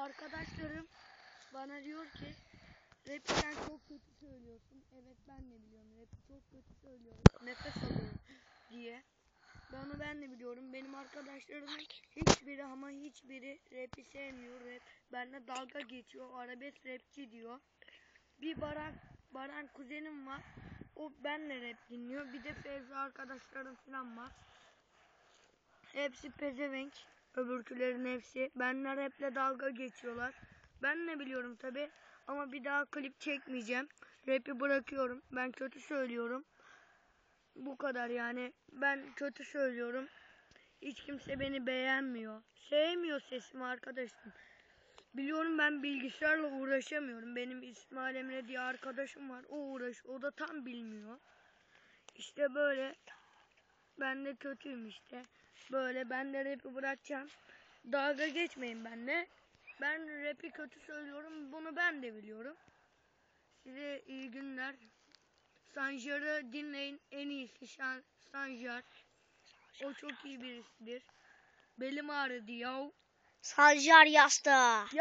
arkadaşlarım bana diyor ki Rap'i sen çok kötü söylüyorsun. Evet ben de biliyorum. Rap'i çok kötü söylüyorum. Nefes alıyorum diye. Ben onu ben de biliyorum. Benim arkadaşlarımın hiçbiri ama hiçbiri rap'i sevmiyor. Rap benimle dalga geçiyor. Arabesk rapçi diyor. Bir Baran, Baran kuzenim var. O benle rap dinliyor. Bir de Fevzi arkadaşlarım falan var. Hepsi pezevenk. Öbürkülerin hepsi. Benle raple dalga geçiyorlar. Ben ne biliyorum tabi. Ama bir daha klip çekmeyeceğim. Rap'i bırakıyorum. Ben kötü söylüyorum. Bu kadar yani. Ben kötü söylüyorum. Hiç kimse beni beğenmiyor. Sevmiyor sesimi arkadaşım. Biliyorum ben bilgisayarla uğraşamıyorum. Benim İsmail Emre diye arkadaşım var. O uğraş. O da tam bilmiyor. İşte böyle. Ben de kötüyüm işte. Böyle ben de rap'i bırakacağım. Dalga geçmeyin benimle. Ben rap'i kötü söylüyorum. Bunu ben de biliyorum. Size iyi günler. Sanjar'ı dinleyin. En iyisi Şan- Sanjar. O çok iyi birisidir. Belim ağrıdı yav. Sancar yastığı.